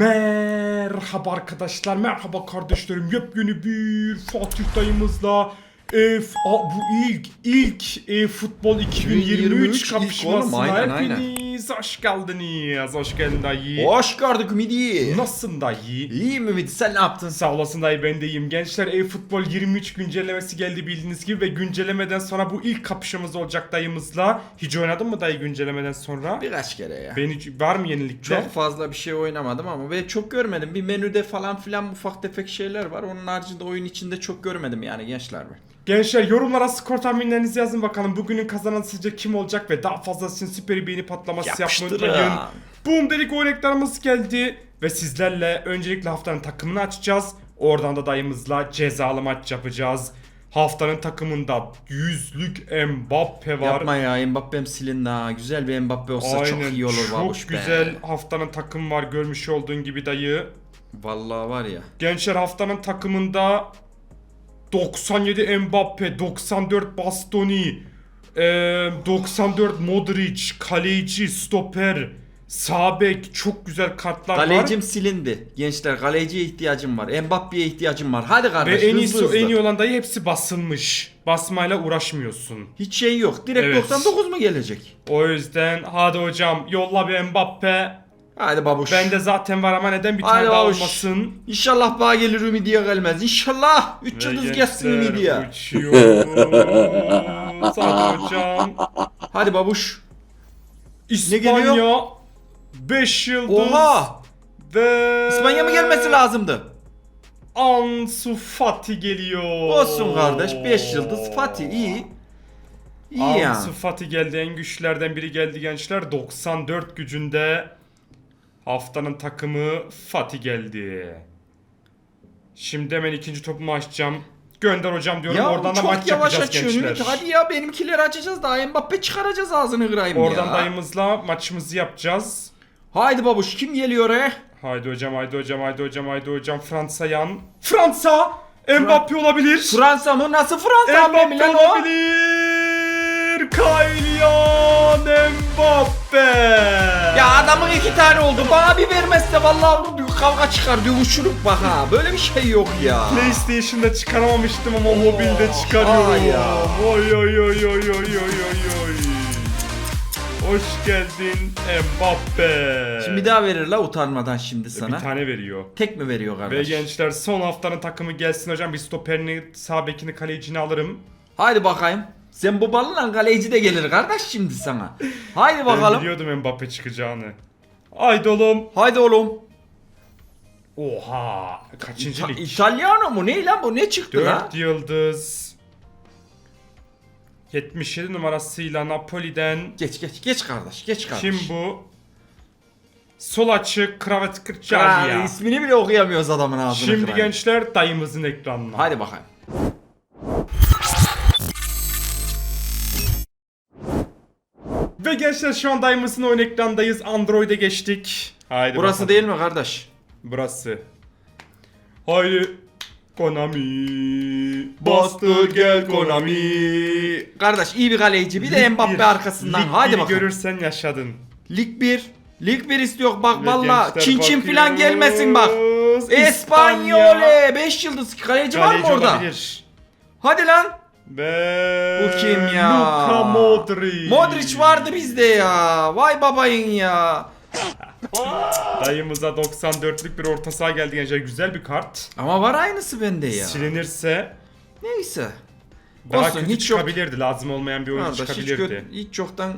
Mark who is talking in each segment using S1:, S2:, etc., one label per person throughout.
S1: Merhaba arkadaşlar, merhaba kardeşlerim. Yepyeni bir Fatih dayımızla e, a, bu ilk ilk e, futbol 2023,
S2: 2023 ilk
S1: kapışmasına
S2: aynen, aynen.
S1: Hepiniz hoş geldiniz. Hoş geldin dayı.
S2: Hoş gördük Midi.
S1: Nasılsın dayı?
S2: İyi mi Midi sen ne yaptın?
S1: Sağ olasın dayı ben de iyiyim. Gençler e-futbol 23 güncellemesi geldi bildiğiniz gibi ve güncellemeden sonra bu ilk kapışımız olacak dayımızla. Hiç oynadın mı dayı güncellemeden sonra?
S2: Birkaç kere ya.
S1: Ben hiç, var mı yenilikler?
S2: Çok fazla bir şey oynamadım ama ve çok görmedim. Bir menüde falan filan ufak tefek şeyler var. Onun haricinde oyun içinde çok görmedim yani gençler mi?
S1: Gençler yorumlara skor tahminlerinizi yazın bakalım. Bugünün kazanan sizce kim olacak ve daha fazlası için süper beğeni patlaması yapmayı
S2: Yapıştırın.
S1: unutmayın. Boom dedik oyun ekranımız geldi. Ve sizlerle öncelikle haftanın takımını açacağız. Oradan da dayımızla cezalı maç yapacağız. Haftanın takımında yüzlük Mbappe var.
S2: Yapma ya Mbappe'm silindi ha. Güzel bir Mbappe olsa çok iyi olur
S1: çok
S2: babuş be.
S1: güzel haftanın takım var görmüş olduğun gibi dayı.
S2: Vallahi var ya.
S1: Gençler haftanın takımında 97 Mbappe, 94 Bastoni, eee, 94 Modric, kaleci, stoper, sağ bek çok güzel kartlar
S2: Kalecim
S1: var.
S2: silindi. Gençler kaleciye ihtiyacım var. Mbappe'ye ihtiyacım var. Hadi
S1: Ve
S2: kardeş
S1: en
S2: hızlı
S1: iyisi
S2: hızlı.
S1: en iyi olan dayı hepsi basılmış. Basmayla uğraşmıyorsun.
S2: Hiç şey yok. Direkt
S1: Evet.
S2: 99 mu gelecek?
S1: O yüzden hadi hocam yolla bir Mbappe.
S2: Hadi babuş.
S1: Bende zaten var ama neden bir
S2: Hadi
S1: tane daha
S2: babuş.
S1: olmasın?
S2: İnşallah bana gelir Ümidiye gelmez. İnşallah. 3
S1: Ve
S2: yıldız gelsin Ümidiye.
S1: Hadi.
S2: Hadi babuş.
S1: İspanya 5 yıldız
S2: Oha.
S1: ve
S2: İspanya mı gelmesi lazımdı?
S1: Ansu Fati geliyor.
S2: Olsun kardeş. 5 yıldız Fatih iyi. İyi ya.
S1: Ansu Fati geldi. En güçlerden biri geldi gençler. 94 gücünde haftanın takımı Fati geldi. Şimdi hemen ikinci topumu açacağım. Gönder hocam diyorum.
S2: Ya
S1: Oradan da maç
S2: yavaş
S1: yapacağız
S2: açıyorsun
S1: gençler.
S2: Ümit. Hadi ya benimkileri açacağız daha Mbappe çıkaracağız ağzını kırayım
S1: Oradan
S2: ya.
S1: dayımızla maçımızı yapacağız.
S2: Haydi babuş kim geliyor he?
S1: Haydi hocam, haydi hocam, haydi hocam, haydi hocam. Fransa yan. Fransa! Mbappe olabilir.
S2: Fransa mı? Nasıl Fransa
S1: Mbappe olabilir. Kylian Mbappe.
S2: Ya adamın iki tane oldu. Bana bir vermezse vallahi bunu kavga çıkar dövüşürük bak ha. Böyle bir şey yok ya.
S1: PlayStation'da çıkaramamıştım ama mobilde çıkarıyorum.
S2: ay ya.
S1: Oy oy oy oy oy oy oy oy. Hoş geldin Mbappe.
S2: Şimdi bir daha verir la utanmadan şimdi sana.
S1: bir tane veriyor.
S2: Tek mi veriyor
S1: Ve
S2: kardeş?
S1: gençler son haftanın takımı gelsin hocam. Bir stoperini, sağ bekini, kalecini alırım.
S2: Haydi bakayım. Sen bu balla kaleci de gelir kardeş şimdi sana. Haydi
S1: Ben
S2: bakalım.
S1: biliyordum Mbappe çıkacağını. Haydi oğlum.
S2: Haydi oğlum.
S1: Oha. Kaçıncı lig?
S2: İtalyano mu? Ne lan bu? Ne çıktı lan?
S1: 4 yıldız. 77 numarasıyla Napoli'den.
S2: Geç geç geç kardeş. Geç kardeş.
S1: Kim bu? Sol açık Kravat
S2: Ya,
S1: Kırçalya.
S2: ismini bile okuyamıyoruz adamın ağzını
S1: Şimdi
S2: kırayım.
S1: gençler dayımızın ekranına.
S2: Haydi bakayım.
S1: Ve gençler şu an dayımızın oyun ekrandayız. Android'e geçtik. Haydi
S2: Burası
S1: bakalım.
S2: değil mi kardeş?
S1: Burası. Haydi. Konami. Bastı gel Konami.
S2: Kardeş iyi bir kaleci. Bir de
S1: Lig
S2: Mbappe
S1: bir,
S2: arkasından.
S1: lig
S2: Haydi
S1: biri
S2: bakalım.
S1: görürsen yaşadın.
S2: Lig 1. Lig 1 istiyor bak
S1: Ve
S2: valla.
S1: gençler
S2: Çin çin
S1: bakıyoruz.
S2: gelmesin bak. Espanyole 5 yıldız kaleci, var mı
S1: Kaleci
S2: orada?
S1: olabilir.
S2: Hadi lan.
S1: Ve
S2: Bu kim ya?
S1: Luka Modric.
S2: Modric vardı bizde ya. Vay babayın ya.
S1: Dayımıza 94'lük bir orta saha geldi gençler. Güzel bir kart.
S2: Ama var aynısı bende ya.
S1: Silinirse
S2: Neyse.
S1: daha
S2: Olsun,
S1: kötü
S2: hiç yok.
S1: çıkabilirdi. Lazım olmayan bir oyun
S2: Kardeş hiç,
S1: çıkabilirdi.
S2: gö- hiç çoktan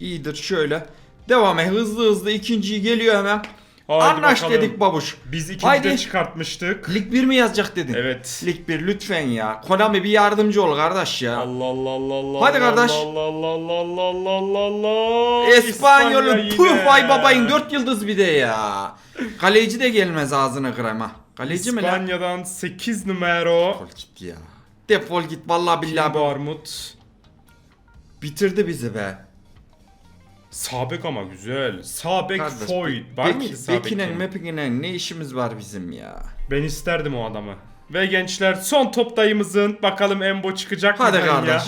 S2: iyidir şöyle. Devam et hızlı hızlı ikinciyi geliyor hemen.
S1: Haydi
S2: Anlaş
S1: bakalım.
S2: dedik babuş.
S1: Biz ikinci
S2: Haydi.
S1: de çıkartmıştık.
S2: Lig 1 mi yazacak dedin?
S1: Evet.
S2: Lig 1 lütfen ya. Konami bir yardımcı ol kardeş ya.
S1: Allah Allah Allah Allah.
S2: Hadi kardeş.
S1: Allah Allah Allah Allah Allah Allah İspanya
S2: puh vay babayın 4 yıldız bir de ya. Kaleci de gelmez ağzına kırama. ha. Kaleci mi lan?
S1: İspanya'dan 8 numara.
S2: Defol git ya. Defol git vallahi billahi.
S1: Kim bu Armut?
S2: Bitirdi bizi be.
S1: Sabek ama güzel. Sabek
S2: Kardeş,
S1: Foyt. Var mıydı Sabek'in?
S2: Bekinen mepikinen ne işimiz var bizim ya.
S1: Ben isterdim o adamı. Ve gençler son top dayımızın bakalım Embo çıkacak mı
S2: Hadi
S1: dayı ya?
S2: kardeş.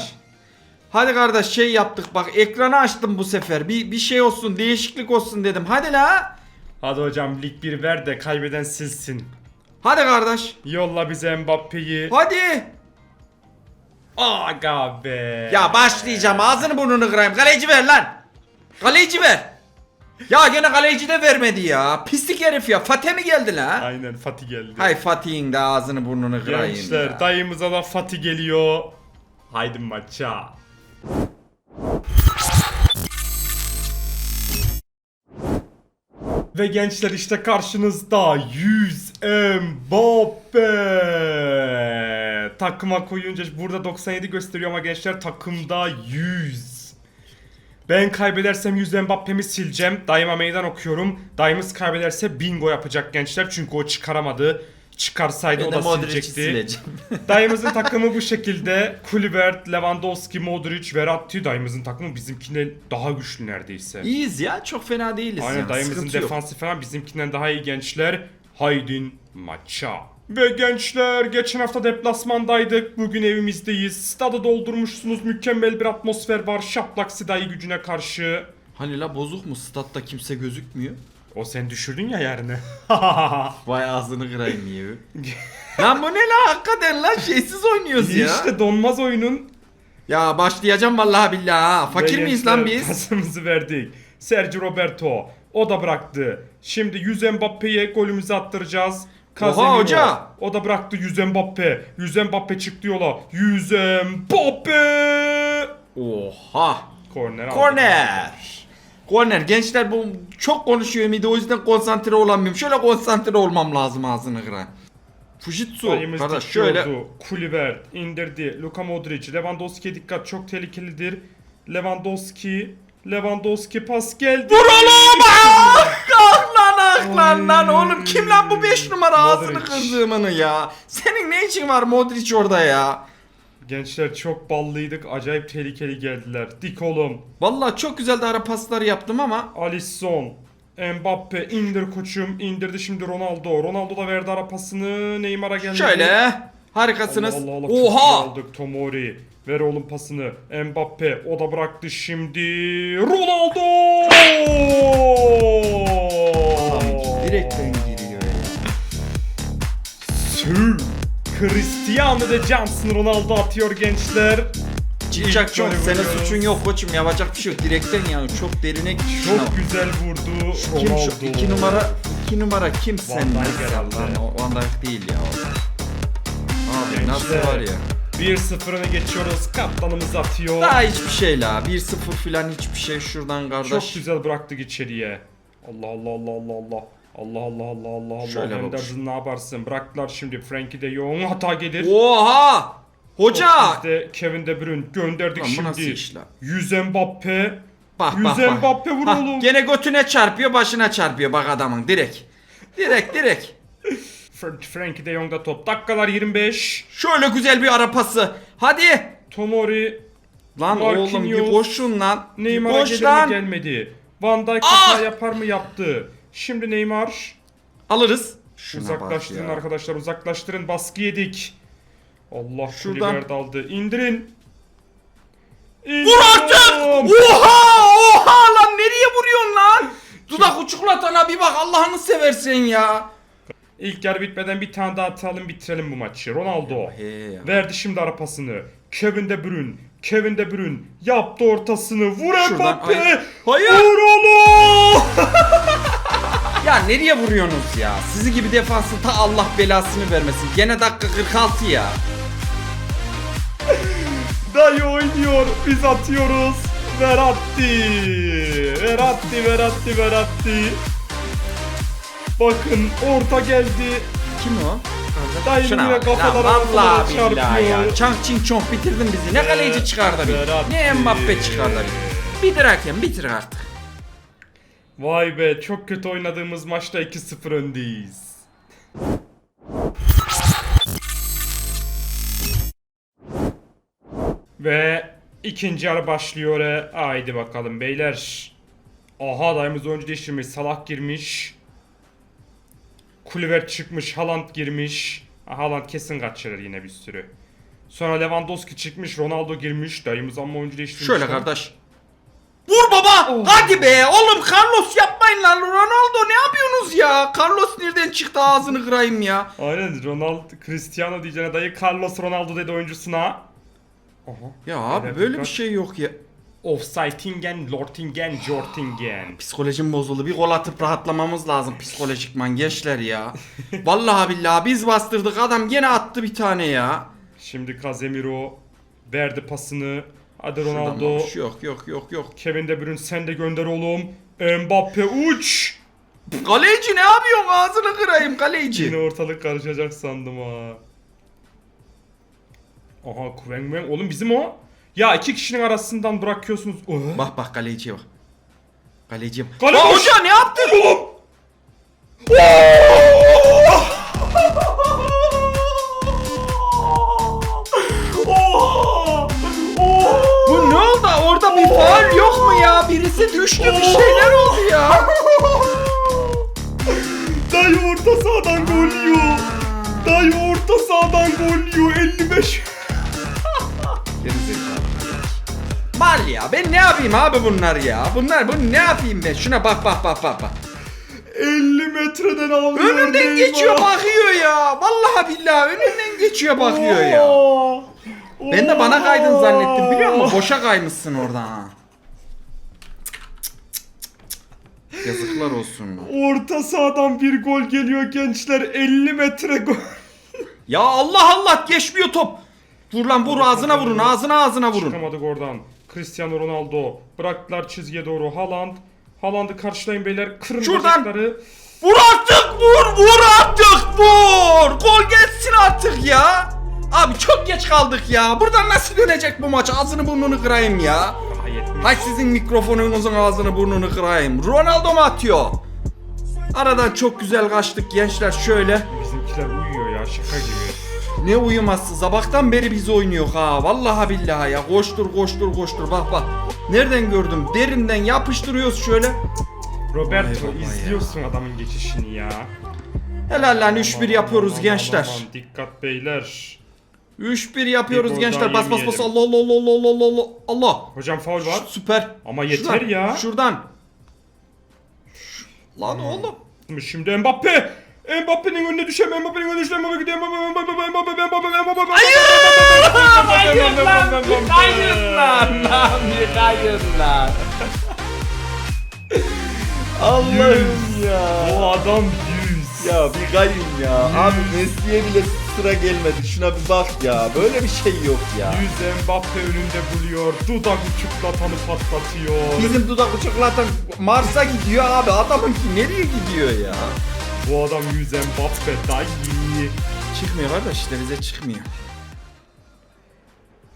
S2: Hadi kardeş şey yaptık bak ekranı açtım bu sefer. Bir bir şey olsun değişiklik olsun dedim. Hadi la.
S1: Hadi hocam lig 1 ver de kaybeden silsin.
S2: Hadi kardeş.
S1: Yolla bize Mbappe'yi.
S2: Hadi.
S1: Aga be.
S2: Ya başlayacağım ağzını burnunu kırayım. Kaleci ver lan. Kaleci ver. Ya gene kaleci de vermedi ya. Pislik herif ya. Fatih mi geldi lan?
S1: Aynen Fatih geldi.
S2: Hay Fatih'in de ağzını burnunu kırayım
S1: Gençler
S2: ya.
S1: dayımıza da Fatih geliyor. Haydi maça. Ve gençler işte karşınızda 100 Mbappe. Takıma koyunca burada 97 gösteriyor ama gençler takımda 100. Ben kaybedersem 100 Mbappe'mi sileceğim. Daima meydan okuyorum. Dayımız kaybederse bingo yapacak gençler. Çünkü o çıkaramadı. Çıkarsaydı
S2: Ben
S1: o da silecekti. Dayımızın takımı bu şekilde. Kulibert, Lewandowski, Modric, Verratti. Dayımızın takımı bizimkinden daha güçlü neredeyse.
S2: İyiyiz ya çok fena değiliz
S1: Aynen
S2: ya.
S1: dayımızın
S2: Sıkıntı yok.
S1: defansı falan bizimkinden daha iyi gençler. Haydin maça. Ve gençler geçen hafta deplasmandaydık. Bugün evimizdeyiz. Stadı doldurmuşsunuz. Mükemmel bir atmosfer var. Şaplak Sidahi gücüne karşı.
S2: Hani la bozuk mu? Statta kimse gözükmüyor.
S1: O sen düşürdün ya yarını.
S2: Vay ağzını kırayım ya. lan bu ne la hakikaten lan şeysiz oynuyoruz ya.
S1: işte donmaz oyunun.
S2: Ya başlayacağım vallahi billahi ha. Fakir
S1: Ve
S2: miyiz lan biz?
S1: Pasımızı verdik. Sergio Roberto. O da bıraktı. Şimdi 100 Mbappe'ye golümüzü attıracağız. Casemiro.
S2: hoca!
S1: O da bıraktı 100 Mbappe. 100 Mbappe çıktı yola. 100 Mbappe.
S2: Oha.
S1: Korner. aldı.
S2: Korner. Korner. Gençler bu çok konuşuyor mıydı o yüzden konsantre olamıyorum. Şöyle konsantre olmam lazım ağzını kıran. Fujitsu.
S1: Sayımız
S2: Kardeş
S1: şöyle.
S2: şöyle.
S1: Kulibert indirdi. Luka Modric. Lewandowski'ye dikkat çok tehlikelidir. Lewandowski. Lewandowski pas geldi.
S2: Vur oğlum! Ah ah lan oğlum kim lan bu 5 numara ağzını
S1: Modric.
S2: kırdığımını ya. Senin ne için var Modric orada ya?
S1: Gençler çok ballıydık. Acayip tehlikeli geldiler. Dik oğlum.
S2: Vallahi çok güzel de ara pasları yaptım ama
S1: Alisson. Mbappe indir koçum. indirdi şimdi Ronaldo. Ronaldo da verdi ara pasını. Neymar'a geldi.
S2: şöyle harikasınız.
S1: Allah Allah, çok
S2: Oha!
S1: aldık Tomori. Ver oğlum pasını. Mbappe o da bıraktı şimdi. Ronaldo!
S2: Direkten giriyor ya.
S1: Sü. Cristiano de Johnson Ronaldo atıyor gençler.
S2: Çıkacak çok. Senin suçun yok koçum. Yapacak bir şey yok. Direkten yani çok derine.
S1: Çok güzel vurdu
S2: Kim
S1: Ronaldo.
S2: şu iki numara iki numara kim sen
S1: Van Dijk
S2: mesela
S1: herhalde.
S2: lan o Van Dijk değil ya o. Abi nasıl
S1: Gençler.
S2: var ya.
S1: 1-0'ını geçiyoruz. Kaptanımız atıyor.
S2: Daha hiçbir şey la. 1-0 filan hiçbir şey şuradan kardeş.
S1: Çok güzel bıraktık içeriye. Allah Allah Allah Allah Allah. Allah Allah Allah Allah Allah.
S2: Şöyle.
S1: Henderson ne yaparsın? Bıraktılar şimdi. Frankie de Jong hata gelir.
S2: Oha! Hoca!
S1: Biz de Kevin De Bruyne gönderdik
S2: Lan bu nasıl
S1: şimdi.
S2: iş lan?
S1: 100 Mbappe.
S2: Bak
S1: 100
S2: bak bak.
S1: Mbappe vur
S2: Hah,
S1: oğlum.
S2: Gene götüne çarpıyor başına çarpıyor bak adamın direkt. Direkt direkt.
S1: Fr- Frankie de Jong'da top. Dakikalar 25.
S2: Şöyle güzel bir ara pası. Hadi.
S1: Tomori.
S2: Lan
S1: Marquinhos.
S2: oğlum bir koşun lan. Bir
S1: Neymar'a
S2: koş
S1: gelir mi
S2: lan.
S1: gelmedi. Van Dijk
S2: Ah!
S1: hata yapar mı yaptı. Şimdi Neymar.
S2: Alırız. Şuna bak
S1: uzaklaştırın
S2: ya.
S1: arkadaşlar uzaklaştırın. Baskı yedik. Allah
S2: Şuradan.
S1: Şuradan. aldı. İndirin.
S2: Vur artık! Oha! Oha lan nereye vuruyorsun lan? Dudak uçuklatana bir bak Allah'ını seversen ya.
S1: İlk yarı bitmeden bir tane daha atalım bitirelim bu maçı. Ronaldo.
S2: He ya.
S1: Verdi şimdi ara pasını. Kevin De Bruyne. Kevin De Bruyne yaptı ortasını. Vur
S2: Şuradan,
S1: Mbappe.
S2: hayır. Hayır.
S1: Vur oğlum.
S2: Ya nereye vuruyorsunuz ya? Sizi gibi defansın ta Allah belasını vermesin. Gene dakika 46 ya.
S1: Dayı oynuyor. Biz atıyoruz. Veratti. Veratti, Veratti, Veratti. Bakın orta geldi.
S2: Kim o?
S1: Dayı
S2: Şuna
S1: yine
S2: bak lan
S1: kafalara
S2: vallahi billahi ya.
S1: çarpıyor.
S2: Çank çink çonk bitirdin bizi. Ne kaleci çıkardı bir. Ne Mbappe çıkardı bir. Bitir hakem bitir artık.
S1: Vay be çok kötü oynadığımız maçta 2-0 öndeyiz. Ve ikinci yarı başlıyor. E. Haydi bakalım beyler. Aha dayımız oyuncu değiştirmiş. Salah girmiş. Kulüver çıkmış. Haaland girmiş. Ha, Haaland kesin kaçırır yine bir sürü. Sonra Lewandowski çıkmış. Ronaldo girmiş. Dayımız ama oyuncu değiştirmiş.
S2: Şöyle kardeş. Vur baba.
S1: Oh.
S2: Hadi be. Oğlum Carlos yapmayın lan. Ronaldo ne yapıyorsunuz ya? Carlos nereden çıktı ağzını kırayım ya.
S1: Aynen Ronaldo Cristiano diyeceğine dayı Carlos Ronaldo dedi oyuncusuna. Aha.
S2: Ya abi
S1: Evet,
S2: böyle bir şey yok ya.
S1: Offsighting'en, Lortingen, Jortingen.
S2: Psikolojim bozuldu. Bir gol atıp rahatlamamız lazım psikolojikman gençler ya. Vallahi billahi biz bastırdık adam gene attı bir tane ya.
S1: Şimdi Casemiro verdi pasını. Hadi
S2: Şuradan
S1: Ronaldo.
S2: bakış Yok yok yok yok.
S1: Kevin De Bruyne sen de gönder oğlum. Mbappe uç.
S2: Kaleci ne yapıyorsun ağzını kırayım
S1: Yine
S2: kaleci.
S1: ortalık karışacak sandım ha. Aha Kuveng Weng. Oğlum bizim o. Ya iki kişinin arasından bırakıyorsunuz. Oh.
S2: Bak bak kaleciye bak. Kaleciye bak.
S1: Kale
S2: Aa,
S1: boş.
S2: hoca ne yaptın?
S1: Oğlum. Oha!
S2: Faul yok mu ya? Birisi düştü bir şeyler oldu ya.
S1: Dayı orta sahadan gol yiyor. Dayı orta sahadan gol yiyor. 55.
S2: Mal ya ben ne yapayım abi bunlar ya? Bunlar bu ne yapayım ben? Şuna bak bak bak bak bak.
S1: 50 metreden alıyor.
S2: Önünden
S1: Neymar.
S2: geçiyor bakıyor ya. Vallahi billahi önünden geçiyor bakıyor ya. Ben de bana kaydın zannettim biliyor musun? Boşa kaymışsın oradan ha. Yazıklar olsun.
S1: Orta sahadan bir gol geliyor gençler. 50 metre gol.
S2: Ya Allah Allah geçmiyor top. Vur lan vur ağzına vurun ağzına ağzına vurun.
S1: Çıkamadık oradan. Cristiano Ronaldo. Bıraktılar çizgiye doğru. Haaland. Haaland'ı karşılayın beyler. Kırın
S2: Şuradan.
S1: bacakları.
S2: Vur artık vur vur artık vur. Gol gelsin artık ya. Abi çok geç kaldık ya. Buradan nasıl dönecek bu maç? Ağzını burnunu kırayım ya. Hay sizin mikrofonunuzun ağzını burnunu kırayım. Ronaldo mu atıyor? Aradan çok güzel kaçtık gençler şöyle.
S1: Bizimkiler uyuyor ya şaka gibi.
S2: Ne uyuması sabahtan beri biz oynuyor ha. Vallahi billahi ya. Koştur koştur koştur bak bak. Nereden gördüm? Derinden yapıştırıyoruz şöyle.
S1: Roberto
S2: Vay baba
S1: izliyorsun adamın geçişini ya.
S2: Helal lan 3-1 yapıyoruz
S1: Aman,
S2: gençler.
S1: aman, dikkat beyler.
S2: 3-1 yapıyoruz
S1: Bir gol
S2: gençler.
S1: daha
S2: Bas bas bas.
S1: yemeyelim.
S2: Allah Allah Allah Allah Allah Allah. Allah.
S1: Hocam faul var.
S2: Süper.
S1: Ama yeter
S2: Şuradan,
S1: ya.
S2: Şuradan. Lan oğlum.
S1: Şimdi Mbappe. Mbappe'nin önüne düşen Mbappe'nin önüne düşen Mbappe gidiyor Mbappe Mbappe Mbappe Mbappe Mbappe Mbappe
S2: Hayır lan. Hayır lan. Lan hayır lan.
S3: Allah'ım ya.
S1: Bu adam 100.
S3: Ya bir kayın ya. Abi Messi'ye bile sıra gelmedi. Şuna bir bak ya. Böyle bir şey yok ya.
S1: 100 Mbappe önünde buluyor. Dudak uçuklatanı patlatıyor.
S3: Bizim dudak uçaklatan Mars'a gidiyor abi. Adamınki nereye gidiyor ya?
S1: Bu adam 100 Mbappe dayı.
S2: Çıkmıyor kardeş işte bize çıkmıyor.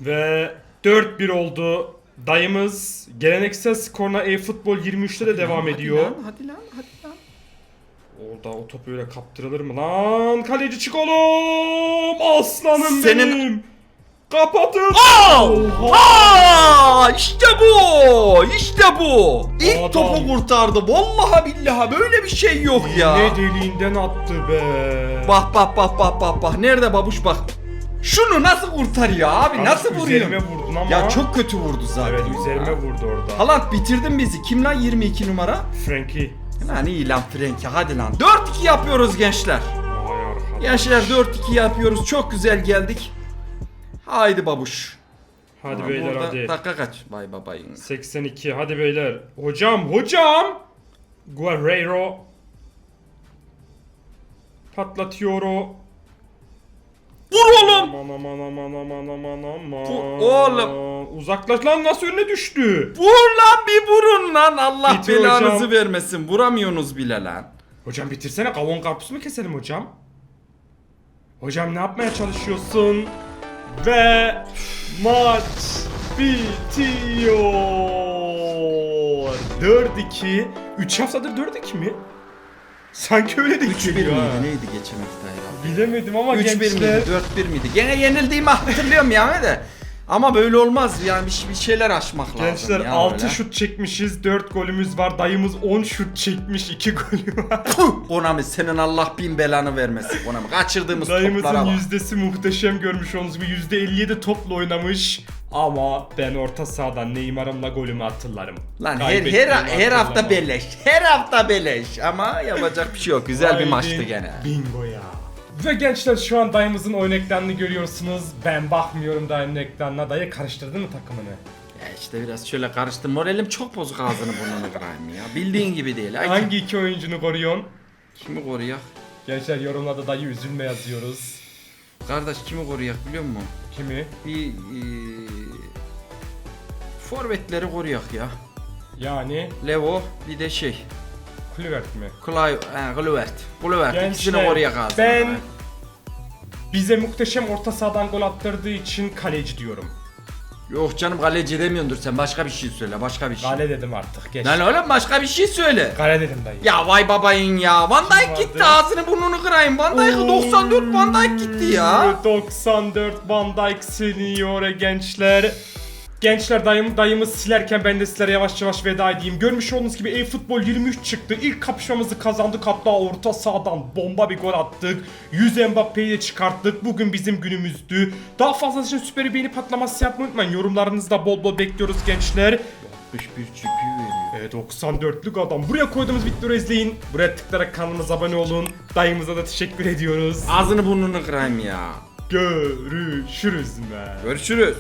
S1: Ve 4-1 oldu. Dayımız geleneksel skoruna e-futbol 23'te de devam ediyor.
S2: Hadi lan hadi lan hadi lan.
S1: Orada o top öyle kaptırılır mı lan? Kaleci çık oğlum! Aslanım
S2: Senin-
S1: benim! Kapatın! Oha!
S2: Aa, işte bu. İşte bu. İlk
S1: Adam.
S2: topu kurtardı. Vallahi billahi böyle bir şey yok ya.
S1: Ne deliğinden attı be.
S2: Bak bak bak bak bak bak. Nerede babuş bak. Şunu nasıl kurtarıyor abi?
S1: Abi
S2: nasıl vuruyor?
S1: Üzerime vurdun ama.
S2: Ya çok kötü vurdu zaten.
S1: Evet üzerime vurdu orada.
S2: Haaland bitirdin bizi. Kim lan 22 numara?
S1: Frankie.
S2: Lan iyi lan Frenkie hadi lan. 4-2 yapıyoruz gençler. Gençler 4-2 yapıyoruz. Çok güzel geldik. Haydi babuş.
S1: Hadi
S2: Aa,
S1: beyler
S2: burada
S1: hadi.
S2: Dakika kaç? Bay babay.
S1: 82 hadi beyler. Hocam hocam. Guerrero. Patlatıyor o. Aman aman aman aman aman aman.
S2: Bu- oğlum.
S1: Uzaklaş lan nasıl önüne düştü?
S2: Vur lan bir vurun lan. Allah
S1: Bitir
S2: belanızı
S1: hocam.
S2: vermesin. Vuramıyorsunuz bile lan.
S1: Hocam bitirsene kavun karpuz mu keselim hocam? Hocam ne yapmaya çalışıyorsun? Ve maç bitiyor. 4-2. 3 haftadır 4-2 mi? Sanki öyle de
S2: 3-1
S1: geliyor ha.
S2: miydi? Neydi geçen hafta ya?
S1: Bilemedim ama
S2: 3-1
S1: gençler.
S2: miydi? 4-1 miydi? Gene yenildiğimi hatırlıyorum yani de. Ama böyle olmaz yani bir, bir şeyler aşmak lazım
S1: Gençler
S2: ya
S1: 6
S2: öyle.
S1: şut çekmişiz, 4 golümüz var. Dayımız 10 şut çekmiş, 2 golü var.
S2: Puh! Konami senin Allah bin belanı vermesin Konami. Kaçırdığımız
S1: Dayımızın yüzdesi muhteşem görmüş olduğunuz gibi %57 topla oynamış. Ama ben orta sahadan Neymar'ımla golümü hatırlarım.
S2: Lan her her her hafta beleş. Her hafta beleş. Ama yapacak bir şey yok. Güzel bir maçtı gene.
S1: Bingo ya. Ve gençler şu an dayımızın oyun ekranını görüyorsunuz. Ben bakmıyorum dayının ekranına. Dayı karıştırdın mı takımını?
S2: Ya işte biraz şöyle karıştım. Moralim çok bozuk ağzını burnunu kırayım ya. Bildiğin gibi değil. Ay,
S1: Hangi iki oyuncunu koruyorsun?
S2: Kimi koruyak?
S1: Gençler yorumlarda dayı üzülme yazıyoruz.
S2: Kardeş kimi koruyak biliyor musun?
S1: Kimi?
S2: Bir eee, forvetleri koruyak ya.
S1: Yani
S2: Levo bir de şey.
S1: Kluivert mi?
S2: Clay, he, Kluivert. Kluivert ikisini
S1: Gençler,
S2: koruyak ağzına.
S1: ben bize muhteşem orta sahadan gol attırdığı için kaleci diyorum.
S2: Yok canım kaleci demiyordur sen başka bir şey söyle başka bir şey.
S1: Kale dedim artık geç.
S2: Lan oğlum başka bir şey söyle.
S1: Kale dedim dayı.
S2: Ya vay babayın ya. Van Dijk gitti ağzını burnunu kırayım. Van Dijk'ı 94 Van Dijk gitti ya.
S1: 94 Van Dijk senior gençler. Gençler dayım, dayımı silerken ben de sizlere yavaş yavaş veda edeyim. Görmüş olduğunuz gibi e-futbol 23 çıktı. İlk kapışmamızı kazandık hatta orta sahadan bomba bir gol attık. 100 Mbappe'yi de çıkarttık. Bugün bizim günümüzdü. Daha fazlası için süper beğeni patlaması yapmayı unutmayın. Yorumlarınızı da bol bol bekliyoruz gençler.
S2: 61 çipi veriyor.
S1: E 94'lük adam. Buraya koyduğumuz videoları izleyin. Buraya tıklayarak kanalımıza abone olun. Dayımıza da teşekkür ediyoruz.
S2: Ağzını burnunu kırayım ya.
S1: Görüşürüz be.
S2: Görüşürüz.